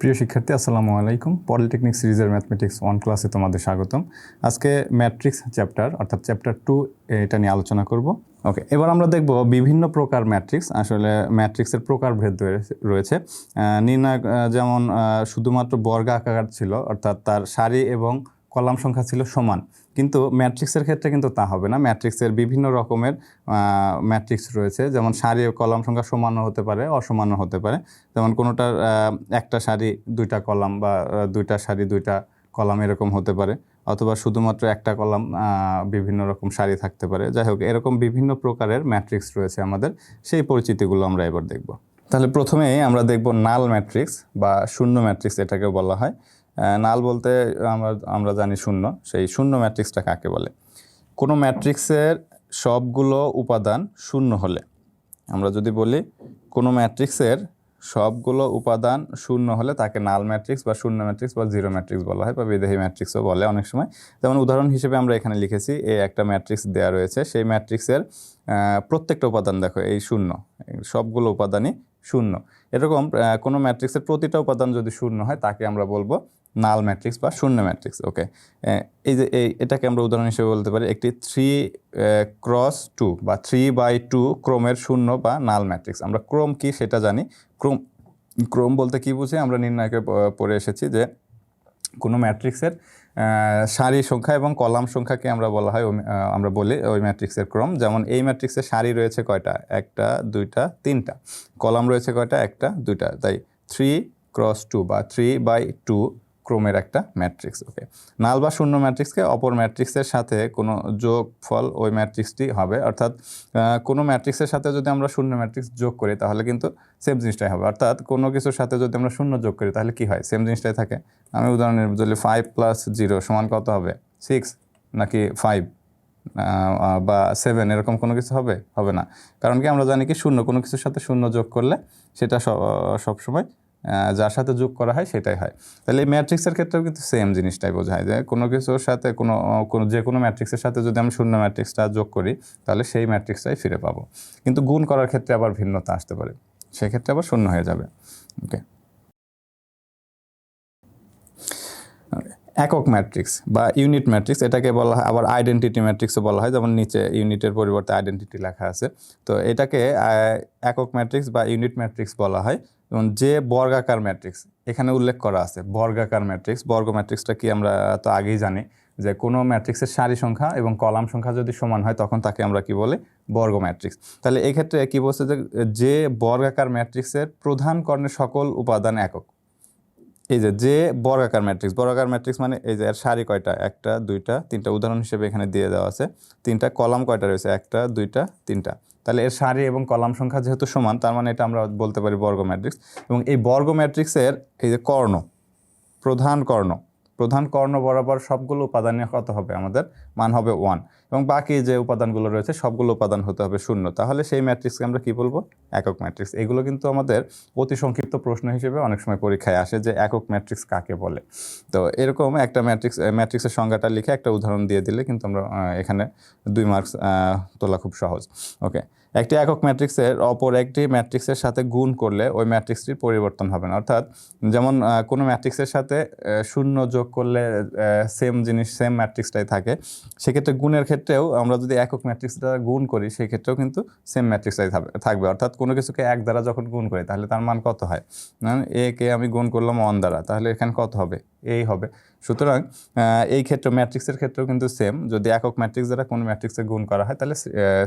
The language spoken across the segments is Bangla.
প্রিয় শিক্ষার্থী, আসসালামু আলাইকুম। পলিটেকনিক সিরিজের ম্যাথমেটিক্স ওয়ান ক্লাসে তোমাদের স্বাগতম। আজকে ম্যাট্রিক্স চ্যাপ্টার অর্থাৎ চ্যাপ্টার টু এটা নিয়ে আলোচনা করব। ওকে এবার আমরা দেখব বিভিন্ন প্রকার ম্যাট্রিক্স আসলে ম্যাট্রিক্সের প্রকারভেদ ভেদ রয়েছে নির্ণয় যেমন শুধুমাত্র শুধুমাত্র বর্গাকার ছিল, অর্থাৎ তার সারি এবং কলাম সংখ্যা ছিল সমান। কিন্তু ম্যাট্রিক্সের ক্ষেত্রে কিন্তু তা হবে না। ম্যাট্রিক্সের বিভিন্ন রকমের ম্যাট্রিক্স রয়েছে। যেমন সারি ও কলাম সংখ্যা সমানও হতে পারে, অসমানও হতে পারে। যেমন কোনোটার একটা সারি দুইটা কলাম বা দুইটা সারি দুইটা কলাম এরকম হতে পারে। অথবা শুধুমাত্র একটা কলাম বিভিন্ন রকম সারি থাকতে পারে। যাই হোক, এরকম বিভিন্ন প্রকারের ম্যাট্রিক্স রয়েছে আমাদের। সেই পরিচিতিগুলো আমরা এবার দেখব। তাহলে প্রথমেই আমরা দেখব নাল ম্যাট্রিক্স বা শূন্য ম্যাট্রিক্স এটাকে বলা হয়। নাল বলতে আমরা আমরা জানি শূন্য। সেই শূন্য ম্যাট্রিক্সটা কাকে বলে? কোনো ম্যাট্রিক্সের সবগুলো উপাদান শূন্য হলে, আমরা যদি বলি কোনো ম্যাট্রিক্সের সবগুলো উপাদান শূন্য হলে তাকে নাল ম্যাট্রিক্স বা শূন্য ম্যাট্রিক্স বা জিরো ম্যাট্রিক্স বলা হয় বা বিদেহী ম্যাট্রিক্সও বলে অনেক সময়। যেমন উদাহরণ হিসেবে আমরা এখানে লিখেছি এই একটা ম্যাট্রিক্স দেওয়া রয়েছে, সেই ম্যাট্রিক্সের প্রত্যেকটা উপাদান দেখো, এই শূন্য সবগুলো উপাদানই শূন্য। এরকম কোনো ম্যাট্রিক্সের প্রতিটা উপাদান যদি শূন্য হয়, তাকে আমরা বলব নাল ম্যাট্রিক্স বা শূন্য ম্যাট্রিক্স ওকে এই যে, এই, এটাকে আমরা উদাহরণ হিসেবে বলতে পারি, একটি থ্রি ক্রস টু বা থ্রি বাই টু ক্রোমের শূন্য বা নাল ম্যাট্রিক্স। আমরা ক্রোম কি সেটা জানি। ক্রোম ক্রোম বলতে কি বুঝি? আমরা নির্ণয়কে পড়ে এসেছি যে কোনো ম্যাট্রিক্সের সারি সংখ্যা এবং কলাম সংখ্যাকে আমরা বলা হয় আমরা বলি ওই ম্যাট্রিক্সের ক্রম। যেমন এই ম্যাট্রিক্সের সারি রয়েছে কয়টা? একটা, দুইটা, তিনটা। কলাম রয়েছে কয়টা? একটা, দুইটা। তাই থ্রি ক্রস টু বা থ্রি বাই টু ক্রোমের একটা ম্যাট্রিক্স ওকে নাল বা শূন্য ম্যাট্রিক্সকে অপর ম্যাট্রিক্সের সাথে কোনো যোগ ফল ওই ম্যাট্রিক্সটি হবে। অর্থাৎ কোনো ম্যাট্রিক্সের সাথে যদি আমরা শূন্য ম্যাট্রিক্স যোগ করি, তাহলে কিন্তু সেম জিনিসটাই হবে। অর্থাৎ, কোনো কিছুর সাথে যদি আমরা শূন্য যোগ করি, তাহলে কি হয়? সেম জিনিসটাই থাকে। আমি উদাহরণের বলি ফাইভ প্লাস জিরো সমান কত হবে? সিক্স নাকি ফাইভ বা সেভেন এরকম কোনো কিছু হবে? হবে না। কারণ কি আমরা জানি কি, শূন্য, কোনো কিছুর সাথে শূন্য যোগ করলে সেটা সব- সবসময় যার সাথে যোগ করা হয় সেটাই হয়। তাহলে এই ম্যাট্রিক্সের ক্ষেত্রেও কিন্তু সেম জিনিসটাই বোঝায় যে কোনো কিছুর সাথে কোনো কোনো যে কোনো ম্যাট্রিক্সের সাথে যদি আমি শূন্য ম্যাট্রিক্সটা যোগ করি, তাহলে সেই ম্যাট্রিক্সটাই ফিরে পাবো। কিন্তু গুণ করার ক্ষেত্রে আবার ভিন্নতা আসতে পারে। সেক্ষেত্রে আবার শূন্য হয়ে যাবে। ওকে। একক ম্যাট্রিক্স বা ইউনিট ম্যাট্রিক্স, এটাকে বলা হয়, আবার আইডেন্টিটি ম্যাট্রিক্সও বলা হয়, যেমন নিচে ইউনিটের পরিবর্তে আইডেন্টিটি লেখা আছে। তো এটাকে একক ম্যাট্রিক্স বা ইউনিট ম্যাট্রিক্স বলা হয়। যেমন যে বর্গাকার ম্যাট্রিক্স, এখানে উল্লেখ করা আছে, বর্গাকার ম্যাট্রিক্স। বর্গ ম্যাট্রিক্সটা কি আমরা তো আগেই জানি যে কোনো ম্যাট্রিক্সের সারি সংখ্যা এবং কলাম সংখ্যা যদি সমান হয় তখন তাকে আমরা কি বলি? বর্গ ম্যাট্রিক্স। তাহলে এক্ষেত্রে কি বলছে যে যে বর্গাকার ম্যাট্রিক্সের প্রধান কর্ণের সকল উপাদান একক। এই যে যে বর্গাকার ম্যাট্রিক্স বর্গাকার ম্যাট্রিক্স মানে এই যে, এর সারি কয়টা? একটা, দুইটা, তিনটা। উদাহরণ হিসেবে এখানে দিয়ে দেওয়া আছে, তিনটা। কলাম কয়টা রয়েছে? একটা, দুইটা, তিনটা। তাহলে এর সারি এবং কলাম সংখ্যা যেহেতু সমান, তার মানে এটা আমরা বলতে পারি বর্গ ম্যাট্রিক্স এবং এই বর্গ ম্যাট্রিক্সের এই যে কর্ণ, প্রধান কর্ণ প্রধান কর্ণ বরাবর সবগুলো উপাদানে কত হবে? আমাদের মান হবে ওয়ান এবং বাকি যে উপাদানগুলো রয়েছে, সবগুলো উপাদান হতে হবে শূন্য। তাহলে সেই ম্যাট্রিক্সকে আমরা কি বলব? একক ম্যাট্রিক্স এগুলো কিন্তু আমাদের অতি সংক্ষিপ্ত প্রশ্ন হিসেবে অনেক সময় পরীক্ষায় আসে যে একক ম্যাট্রিক্স কাকে বলে। তো এরকম একটা ম্যাট্রিক্স ম্যাট্রিক্সের সংজ্ঞাটা লিখে একটা উদাহরণ দিয়ে দিলে কিন্তু আমরা এখানে দুই মার্কস তোলা খুব সহজ। ওকে একটি একক ম্যাট্রিক্সের অপর একটি ম্যাট্রিক্সের সাথে গুণ করলে ওই ম্যাট্রিক্সটির পরিবর্তন হবে না। অর্থাৎ যেমন কোনো ম্যাট্রিক্সের সাথে শূন্য যোগ করলে সেম জিনিস সেম ম্যাট্রিক্সটাই থাকে, সেক্ষেত্রে গুণের ক্ষেত্রেও আমরা যদি একক ম্যাট্রিক্সটা গুণ করি, সেক্ষেত্রেও কিন্তু সেম ম্যাট্রিক্সটাই থাকবে- অর্থাৎ কোনো কিছুকে এক দ্বারা যখন গুণ করি, তাহলে তার মান কত হয়? এ কে আমি গুণ করলাম অন দ্বারা, তাহলে এখানে কত হবে? এই হবে। সুতরাং এই ক্ষেত্রে ম্যাট্রিক্সের ক্ষেত্রেও কিন্তু সেম যদি একক ম্যাট্রিক্স দ্বারা কোনো ম্যাট্রিক্সে গুণ করা হয়, তাহলে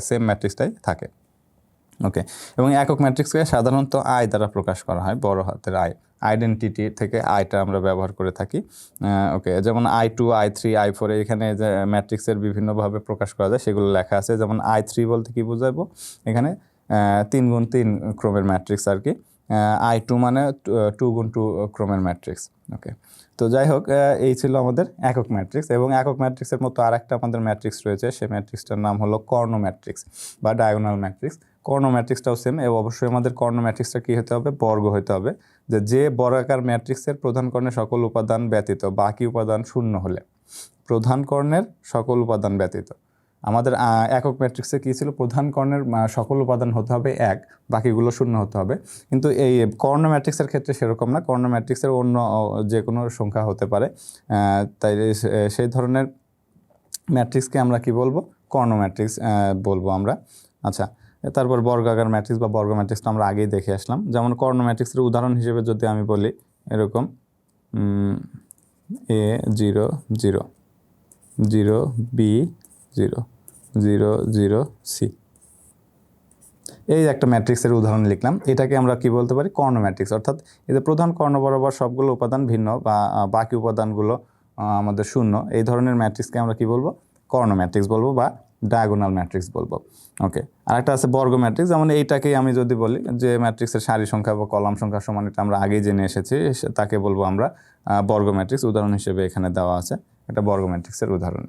সেম ম্যাট্রিক্সটাই থাকে। ওকে, এবং একক ম্যাট্রিক্সকে সাধারণত আয় দ্বারা প্রকাশ করা হয়, বড় হাতের আয় আইডেন্টিটি থেকে আয়টা আমরা ব্যবহার করে থাকি। ওকে, যেমন I two I three I ফোরে এখানে যে ম্যাট্রিক্সের বিভিন্নভাবে প্রকাশ করা যায়, সেগুলো লেখা আছে। যেমন আই থ্রি বলতে কি বোঝাবো? এখানে তিন গুণ তিন ক্রমের ম্যাট্রিক্স আর কি। আই টু মানে টু গুণ টু ক্রমের ম্যাট্রিক্স। ওকে তো যাই হোক এই ছিল আমাদের একক ম্যাট্রিক্স এবং একক ম্যাট্রিক্সের মতো আরেকটা আমাদের ম্যাট্রিক্স রয়েছে। সেই ম্যাট্রিক্সটার নাম হলো কর্ণ ম্যাট্রিক্স বা ডায়াগোনাল ম্যাট্রিক্স। কর্ণ ম্যাট্রিক্সটাও সেম এবং অবশ্যই আমাদের কর্ণ ম্যাট্রিক্সটা কী হতে হবে? বর্গ হতে হবে। যে যে বর্গাকার ম্যাট্রিক্সের প্রধান কর্ণের সকল উপাদান ব্যতীত, বাকি উপাদান শূন্য হলে প্রধান কর্ণের সকল উপাদান ব্যতীত। আমাদের একক ম্যাট্রিক্সে কী ছিল? প্রধান কর্ণের সকল উপাদান হতে হবে এক, বাকিগুলো শূন্য হতে হবে। কিন্তু এই কর্ণ ম্যাট্রিক্সের ক্ষেত্রে সেরকম না। কর্ণ ম্যাট্রিক্সের অন্য যে কোনো সংখ্যা হতে পারে। তাই সেই ধরনের ম্যাট্রিক্সকে আমরা কি বলব? কর্ণ ম্যাট্রিক্স বলব আমরা। আচ্ছা তারপর বর্গাকার ম্যাট্রিক্স বা বর্গ ম্যাট্রিক্সটা আমরা আগেই দেখে আসলাম। যেমন কর্ণ ম্যাট্রিক্সের উদাহরণ হিসেবে যদি আমি বলি, এরকম A, zero zero zero, B, zero. Zero zero C. এই একটা ম্যাট্রিক্সের উদাহরণ লিখলাম। এটাকে আমরা কি বলতে পারি? কর্ণ ম্যাট্রিক্স। অর্থাৎ এদের প্রধান কর্ণ বরাবর সবগুলো উপাদান ভিন্ন বা বাকি উপাদানগুলো আমাদের শূন্য। এই ধরনের ম্যাট্রিক্সকে আমরা কি বলব? কর্ণ ম্যাট্রিক্স বলব বা ডায়াগোনাল ম্যাট্রিক্স বলব। ওকে। আরেকটা আছে বর্গ ম্যাট্রিক্স। যেমন এইটাকেই আমি যদি বলি যে ম্যাট্রিক্সের সারি সংখ্যা বা কলাম সংখ্যা সমান, এটা আমরা আগেই জেনে এসেছি। তাকে বলব আমরা বর্গ ম্যাট্রিক্স। উদাহরণ হিসেবে এখানে দেওয়া আছে। এটা বর্গ ম্যাট্রিক্সের উদাহরণ।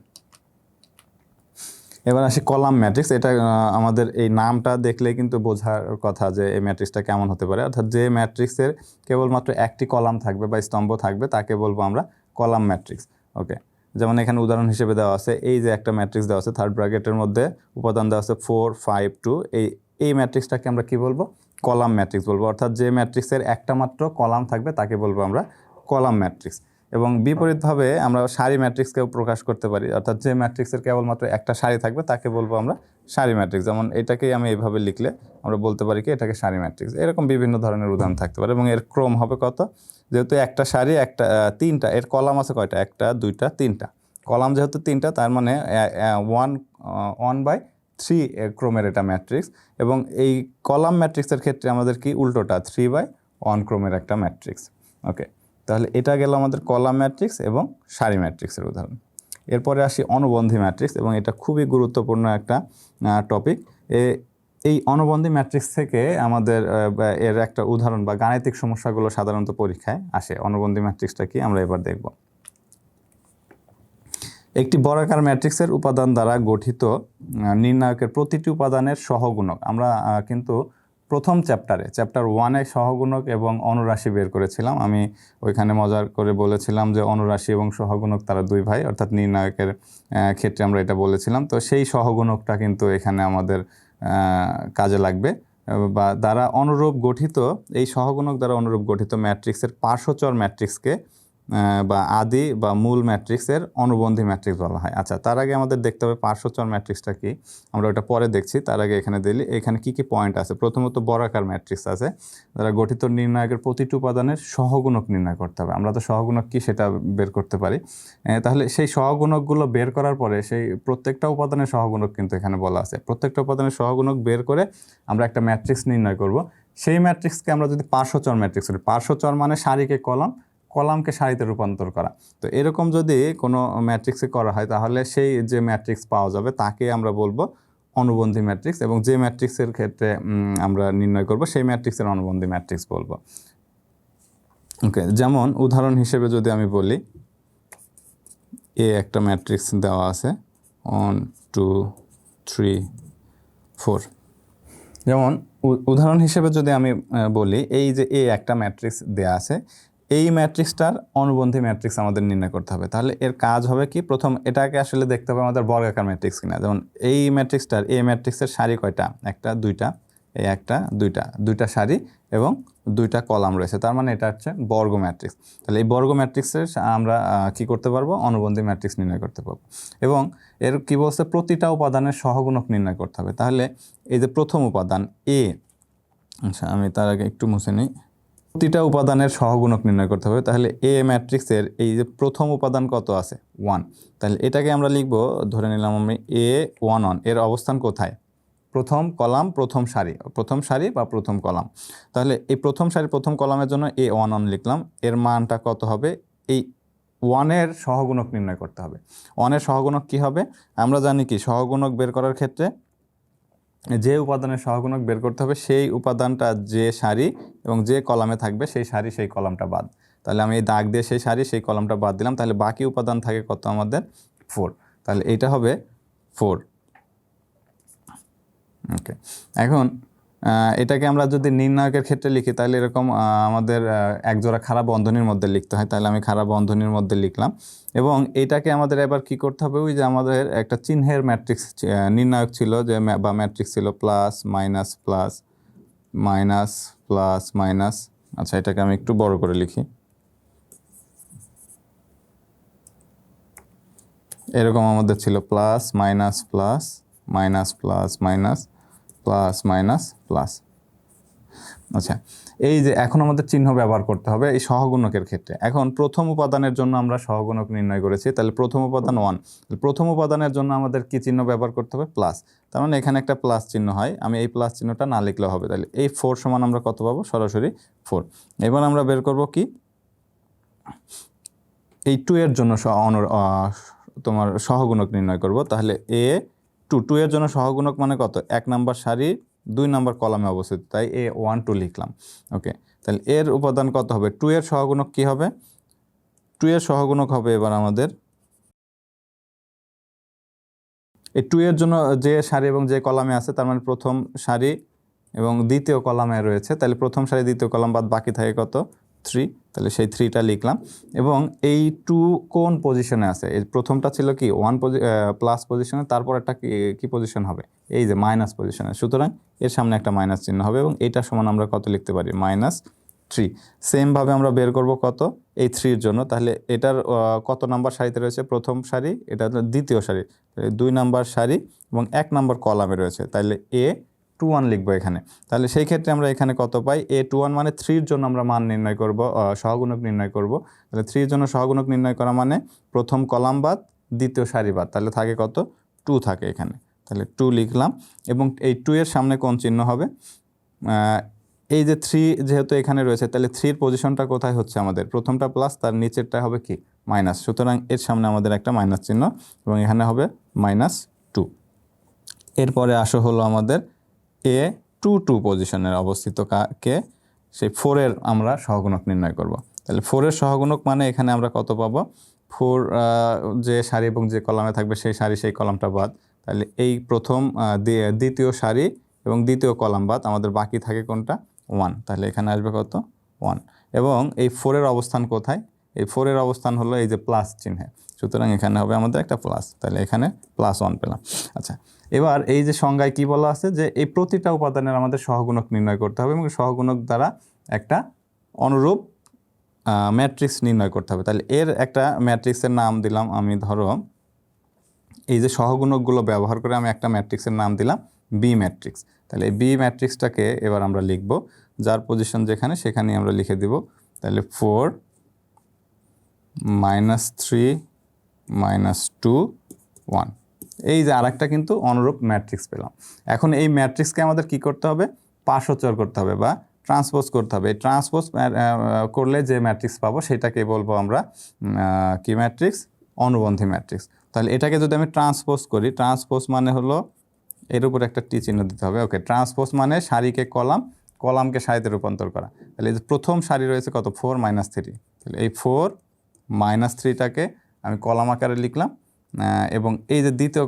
এবার আসি কলাম ম্যাট্রিক্স। এটা আমাদের এই নামটা দেখলে কিন্তু বোঝার কথা যে এই ম্যাট্রিক্সটা কেমন হতে পারে। অর্থাৎ যে ম্যাট্রিক্সের কেবলমাত্র একটি কলাম থাকবে বা স্তম্ভ থাকবে, তাকে বলব আমরা কলাম ম্যাট্রিক্স। ওকে? যেমন এখানে উদাহরণ হিসেবে দেওয়া আছে, এই যে একটা ম্যাট্রিক্স দেওয়া আছে থার্ড ব্র্যাকেটের মধ্যে উপাদান দেওয়া আছে ফোর ফাইভ টু এই এই ম্যাট্রিক্সটাকে আমরা কি বলব? কলাম ম্যাট্রিক্স বলব। অর্থাৎ যে ম্যাট্রিক্সের একটা মাত্র কলাম থাকবে, তাকে বলব আমরা কলাম ম্যাট্রিক্স। এবং বিপরীতভাবে আমরা সারি ম্যাট্রিক্সকেও প্রকাশ করতে পারি। অর্থাৎ যে ম্যাট্রিক্সের কেবলমাত্র একটা সারি থাকবে, তাকে বলব আমরা সারি ম্যাট্রিক্স। যেমন এটাকেই আমি এইভাবে লিখলে আমরা বলতে পারি কি, এটাকে সারি ম্যাট্রিক্স। এরকম বিভিন্ন ধরনের উদাহরণ থাকতে পারে এবং এর ক্রম হবে কত? যেহেতু একটা সারি একটা তিনটা, এর কলাম আছে কয়টা? একটা, দুইটা, তিনটা। কলাম যেহেতু তিনটা, তার মানে ওয়ান ওয়ান বাই থ্রি ক্রোমের এটা ম্যাট্রিক্স। এবং এই কলাম ম্যাট্রিক্সের ক্ষেত্রে আমাদের কি উল্টোটা? থ্রি বাই ওয়ান ক্রোমের একটা ম্যাট্রিক্স। ওকে তাহলে এটা গেল আমাদের কলাম ম্যাট্রিক্স এবং সারি ম্যাট্রিক্সের উদাহরণ। এরপরে আসি অনুবন্ধী ম্যাট্রিক্স এবং এটা খুবই গুরুত্বপূর্ণ একটা টপিক এই অনুবন্ধী ম্যাট্রিক্স থেকে আমাদের এর একটা উদাহরণ বা গাণিতিক সমস্যাগুলো সাধারণত পরীক্ষায় আসে। অনুবন্ধী ম্যাট্রিক্সটা কি আমরা এবার দেখব। একটি বর্গাকার ম্যাট্রিক্সের উপাদান দ্বারা গঠিত নির্ণায়কের প্রতিটি উপাদানের সহগুণক। আমরা কিন্তু প্রথম চ্যাপ্টারে, চ্যাপ্টার ওয়ানে সহগুণক এবং অনুরাশি বের করেছিলাম। আমি ওইখানে মজার করে বলেছিলাম যে অনুরাশি এবং সহগুণক তারা দুই ভাই, অর্থাৎ নির্ণায়কের ক্ষেত্রে আমরা এটা বলেছিলাম। তো সেই সহগুণকটা কিন্তু এখানে আমাদের কাজে লাগবে। বা দ্বারা অনুরূপ গঠিত, এই সহগুণক দ্বারা অনুরূপ গঠিত ম্যাট্রিক্সের পার্শ্বচর ম্যাট্রিক্সকে বা আদি বা মূল ম্যাট্রিক্সের অনুবন্ধী ম্যাট্রিক্স বলা হয়। আচ্ছা তার আগে আমাদের দেখতে হবে পার্শ্বচর ম্যাট্রিক্সটা কি? আমরা ওটা পরে দেখছি। তার আগে এখানে দিলি এখানে কি কি পয়েন্ট আছে? প্রথমত বর্গাকার ম্যাট্রিক্স আছে। যারা গঠিত নির্ণায়কের প্রতিটি উপাদানের সহগুণক নির্ণয় করতে হবে। আমরা তো সহগুণক কি সেটা বের করতে পারি। তাহলে সেই সহগুণকগুলো বের করার পরে সেই প্রত্যেকটা উপাদানের সহগুণক কিন্তু এখানে বলা আছে। প্রত্যেকটা উপাদানের সহগুণক বের করে আমরা একটা ম্যাট্রিক্স নির্ণয় করব। সেই ম্যাট্রিক্সকে আমরা যদি পার্শ্বচর ম্যাট্রিক্স করি পার্শ্বচর মানে সারিকে কলাম কলামকে সারিতে রূপান্তর করা। তো এরকম যদি কোনো ম্যাট্রিক্সে করা হয়, তাহলে সেই যে ম্যাট্রিক্স পাওয়া যাবে, তাকে আমরা বলব অনুবন্ধী ম্যাট্রিক্স এবং যে ম্যাট্রিক্সের ক্ষেত্রে আমরা নির্ণয় করব, সেই ম্যাট্রিক্সের অনুবন্ধী ম্যাট্রিক্স বলব। ওকে, যেমন উদাহরণ হিসেবে যদি আমি বলি, এ একটা ম্যাট্রিক্স দেওয়া আছে, ওয়ান, টু, থ্রি, ফোর। যেমন উদাহরণ হিসেবে যদি আমি বলি, এই যে এ একটা ম্যাট্রিক্স দেয়া আছে এই ম্যাট্রিক্সটার অনুবন্ধী ম্যাট্রিক্স আমাদের নির্ণয় করতে হবে। তাহলে এর কাজ হবে কি? প্রথম এটাকে আসলে দেখতে হবে আমাদের বর্গাকার ম্যাট্রিক্স কিনা। যেমন এই ম্যাট্রিক্সটার, এই ম্যাট্রিক্সের সারি কয়টা? একটা, দুইটা, এই একটা, দুইটা দুইটা সারি এবং দুইটা কলাম রয়েছে। তার মানে এটা হচ্ছে বর্গ ম্যাট্রিক্স। তাহলে এই বর্গ ম্যাট্রিক্সের আমরা কি করতে পারব? অনুবন্ধী ম্যাট্রিক্স নির্ণয় করতে পারব। এবং এর কি বলছে? প্রতিটা উপাদানের সহগুণক নির্ণয় করতে হবে। তাহলে এই যে প্রথম উপাদান, এ আচ্ছা আমি তার আগে একটু মুছে নিই। প্রতিটা উপাদানের সহগুণক নির্ণয় করতে হবে। তাহলে এ ম্যাট্রিক্সের এই যে প্রথম উপাদান কত আছে? ওয়ান তাহলে এটাকে আমরা লিখব, ধরে নিলাম আমি এ ওয়ান ওয়ানের অবস্থান কোথায়? প্রথম কলাম, প্রথম সারি। প্রথম সারি বা প্রথম কলাম। তাহলে এই প্রথম সারি, প্রথম কলামের জন্য এ ওয়ান ওয়ান লিখলাম। এর মানটা কত হবে? এই ওয়ানের সহগুণক নির্ণয় করতে হবে। ওয়ানের সহগুণক কি হবে? আমরা জানি কি, সহগুণক বের করার ক্ষেত্রে যে উপাদানের সহগুণক বের করতে হবে, সেই উপাদানটা যে সারি এবং যে কলামে থাকবে, সেই সারি, সেই কলামটা বাদ। তাহলে আমি এই দাগ দিয়ে সেই সারি, সেই কলামটা বাদ দিলাম, তাহলে বাকি উপাদান থাকে কত আমাদের? ফোর। তাহলে এটা হবে ফোর। ওকে। এখন এটাকে আমরা যদি নির্ণায়কের ক্ষেত্রে লিখি, তাহলে এরকম আমাদের একজোড়া খারাপ বন্ধনীর মধ্যে লিখতে হয়। তাহলে আমি খারাপ বন্ধনীর মধ্যে লিখলাম। এবং এটাকে আমাদের এবার কি করতে হবে? ওই যে আমাদের একটা চিহ্নের ম্যাট্রিক্স নির্ণায়ক ছিল যে বা ম্যাট্রিক্স ছিল plus minus plus minus plus minus আচ্ছা এটাকে আমি একটু বড় করে লিখি। এরকম আমাদের ছিল plus minus plus minus plus minus plus minus plus. আচ্ছা এই যে এখন আমাদের চিহ্ন ব্যবহার করতে হবে এই সহগুণকের ক্ষেত্রে। এখন প্রথম উপাদানের জন্য আমরা সহগুণক নির্ণয় করেছি, তাহলে প্রথম উপাদান ওয়ান প্রথম উপাদানের জন্য আমাদের কি চিহ্ন ব্যবহার করতে হবে? প্লাস তার মানে এখানে একটা প্লাস চিহ্ন হয়, আমি এই প্লাস চিহ্নটা না লিখলেও হবে। তাহলে এই ফোর সমান আমরা কত পাবো? সরাসরি ফোর এবার আমরা বের করব কি? এই টু এর জন্য তোমার সহগুণক নির্ণয় করব। তাহলে এ টু টু এর জন্য সহগুণক মানে কত? এক নাম্বার সারি, দুই নাম্বার কলামে অবস্থিত। তাই এ ওয়ান টু লিখলাম। ওকে তাহলে এর উপাদান কত হবে? টু এর সহগুণক কি হবে? টু এর সহগুণক হবে এবার আমাদের। এই টু এর জন্য যে সারি এবং যে কলামে আছে, তার মানে প্রথম সারি এবং দ্বিতীয় কলামে রয়েছে। তাহলে প্রথম সারি, দ্বিতীয় কলাম বাদ বাকি থাকে কত? থ্রি তাহলে সেই থ্রিটা লিখলাম। এবং এই টু কোন পজিশনে আছে? এই প্রথমটা ছিল কি? ওয়ান প্লাস পজিশনে তারপর একটা কি পজিশন হবে? এই যে মাইনাস পজিশনে সুতরাং এর সামনে একটা মাইনাস চিহ্ন হবে এবং এইটা সমান আমরা কত লিখতে পারি? মাইনাস থ্রি সেমভাবে আমরা বের করব কত? এই থ্রির জন্য। তাহলে এটার কত নাম্বার সারিতে রয়েছে? প্রথম সারি, এটা দ্বিতীয় সারি। দুই নাম্বার সারি এবং এক নাম্বার কলামে রয়েছে। তাহলে এ টু ওয়ান লিখব এখানে। তাহলে সেই ক্ষেত্রে আমরা এখানে কত পাই? এ টু ওয়ান মানে থ্রির জন্য আমরা মান নির্ণয় করব সহগুণক নির্ণয় করব। তাহলে থ্রির জন্য সহগুণক নির্ণয় করা মানে প্রথম কলাম বাদ, দ্বিতীয় সারি বাদ। তাহলে থাকে কত? টু থাকে এখানে। তাহলে টু লিখলাম এবং এই টু এর সামনে কোন চিহ্ন হবে? এই যে থ্রি যেহেতু এখানে রয়েছে, তাহলে থ্রির পজিশনটা কোথায় হচ্ছে আমাদের? প্রথমটা প্লাস তার নিচেরটা হবে কি? মাইনাস সুতরাং এর সামনে আমাদের একটা মাইনাস চিহ্ন এবং এখানে হবে মাইনাস টু এরপরে আসো হলো আমাদের এ টু টু পজিশনের অবস্থিত কা- কে, সেই ফোরের আমরা সহগুণক নির্ণয় করব। তাহলে ফোরের সহগুণক মানে এখানে আমরা কত পাবো? ফোর যে সারি এবং যে কলামে থাকবে সেই সারি, সেই কলামটা বাদ। তাহলে এই প্রথম দ্বিতীয় সারি এবং দ্বিতীয় কলাম বাদ, আমাদের বাকি থাকে কোনটা? ওয়ান। তাহলে এখানে আসবে কত? ওয়ান। এবং এই ফোরের অবস্থান কোথায়? এই ফোরের অবস্থান হলো এই যে প্লাস চিহ্নে। সুতরাং এখানে হবে আমাদের একটা প্লাস তাহলে এখানে প্লাস ওয়ান পেলাম। আচ্ছা এবার এই যে সংজ্ঞায় কি বলা আছে যে এই প্রতিটা উপাদানের আমাদের সহগুণক নির্ণয় করতে হবে এবং সহগুণক দ্বারা একটা অনুরূপ ম্যাট্রিক্স নির্ণয় করতে হবে। তাহলে এর একটা ম্যাট্রিক্সের নাম দিলাম আমি, ধরো, এই যে সহগুণকগুলো ব্যবহার করে আমি একটা ম্যাট্রিক্সের নাম দিলাম বি ম্যাট্রিক্স তাহলে এই বি ম্যাট্রিক্সটাকে এবার আমরা লিখব। যার পজিশন যেখানে, সেখানেই আমরা লিখে দিব। তাহলে four minus three minus two one এই যে আরেকটা কিন্তু অনুরূপ ম্যাট্রিক্স পেলাম। এখন এই ম্যাট্রিক্সকে আমাদের কি করতে হবে? পার্শ্বচর করতে হবে বা ট্রান্সপোজ করতে হবে। এই ট্রান্সপোজ করলে যে ম্যাট্রিক্স পাবো সেটাকে বলব আমরা কি ম্যাট্রিক্স অনুবন্ধী ম্যাট্রিক্স তাহলে এটাকে যদি আমি ট্রান্সপোজ করি ট্রান্সপোজ মানে হলো এর উপর একটা টি চিহ্ন দিতে হবে। ওকে ট্রান্সপোজ মানে সারিকে কলাম, কলামকে সারিতে রূপান্তর করা। তাহলে এই যে প্রথম সারি রয়েছে কত? ফোর মাইনাস থ্রি তাহলে এই ফোর মাইনাস থ্রিটাকে আমি কলাম আকারে লিখলাম এবং এই যে দ্বিতীয়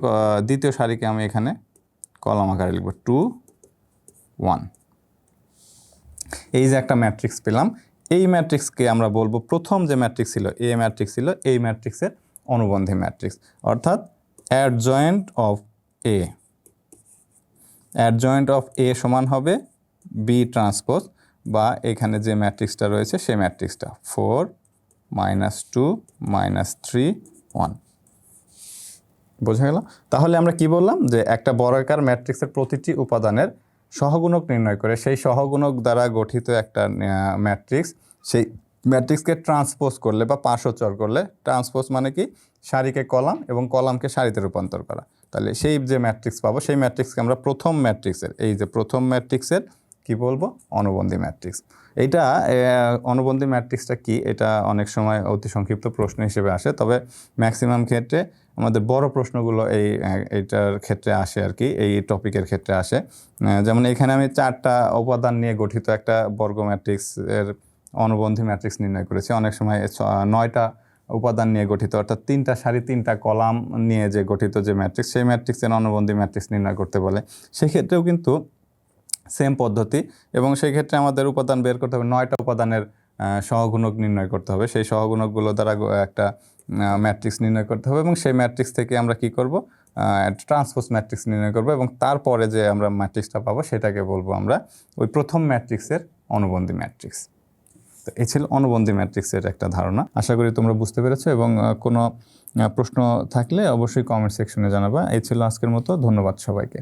দ্বিতীয় সারিকে আমি এখানে কলাম আকারে লিখব টু ওয়ান। এই যে একটা ম্যাট্রিক্স পেলাম, এই ম্যাট্রিক্সকে আমরা বলব প্রথম যে ম্যাট্রিক্স ছিল, এ ম্যাট্রিক্স ছিল, এই ম্যাট্রিক্সের অনুবন্ধী ম্যাট্রিক্স, অর্থাৎ adjoint of A. Adjoint of A সমান হবে বি ট্রান্সপোজ, বা এখানে যে ম্যাট্রিক্সটা রয়েছে, সেই ম্যাট্রিক্সটা, four minus two minus three one বোঝা গেল? তাহলে আমরা কি বললাম? যে একটা বর্গাকার ম্যাট্রিক্সের প্রতিটি উপাদানের সহগুণক নির্ণয় করে, সেই সহগুণক দ্বারা গঠিত একটা ম্যাট্রিক্স, সেই ম্যাট্রিক্সকে ট্রান্সপোজ করলে বা পার্শ্বচর করলে ট্রান্সপোজ মানে কি? সারিকে কলাম এবং কলামকে সারিতে রূপান্তর করা। তাহলে সেই যে ম্যাট্রিক্স পাবো, সেই ম্যাট্রিক্সকে আমরা প্রথম ম্যাট্রিক্সের, এই যে প্রথম ম্যাট্রিক্সের কি বলব? অনুবন্ধী ম্যাট্রিক্স। আহ, অনুবন্ধী ম্যাট্রিক্সটা কি? এটা অনেক সময় অতি সংক্ষিপ্ত প্রশ্ন হিসেবে আসে তবে ম্যাক্সিমাম ক্ষেত্রে আমাদের বড় প্রশ্নগুলো এই এইটার ক্ষেত্রে আসে আর কি এই টপিকের ক্ষেত্রে আসে। যেমন এখানে আমি চারটা উপাদান নিয়ে গঠিত একটা বর্গ ম্যাট্রিক্স এর অনুবন্ধী ম্যাট্রিক্স নির্ণয় করেছি। অনেক সময় নয়টা উপাদান নিয়ে গঠিত অর্থাৎ তিনটা সারি তিনটা কলাম নিয়ে যে গঠিত যে ম্যাট্রিক্স সেই ম্যাট্রিক্সের অনুবন্ধী ম্যাট্রিক্স নির্ণয় করতে বলে। সেক্ষেত্রেও কিন্তু সেম পদ্ধতি এবং সেই ক্ষেত্রে আমাদের উপাদান বের করতে হবে। নয়টা উপাদানের সহগুণক নির্ণয় করতে হবে। সেই সহগুণকগুলো দ্বারা একটা ম্যাট্রিক্স নির্ণয় করতে হবে এবং সেই ম্যাট্রিক্স থেকে আমরা কি করব? ট্রান্সপোজ ম্যাট্রিক্স নির্ণয় করব এবং তারপরে যে আমরা ম্যাট্রিক্সটা পাবো সেটাকে বলব আমরা ওই প্রথম ম্যাট্রিক্সের অনুবন্ধী ম্যাট্রিক্স। তো এই ছিল অনুবন্ধী ম্যাট্রিক্সের একটা ধারণা। আশা করি তোমরা বুঝতে পেরেছ এবং কোনো প্রশ্ন থাকলে অবশ্যই কমেন্ট সেকশনে জানাবা। এই ছিল আজকের মতো। ধন্যবাদ সবাইকে।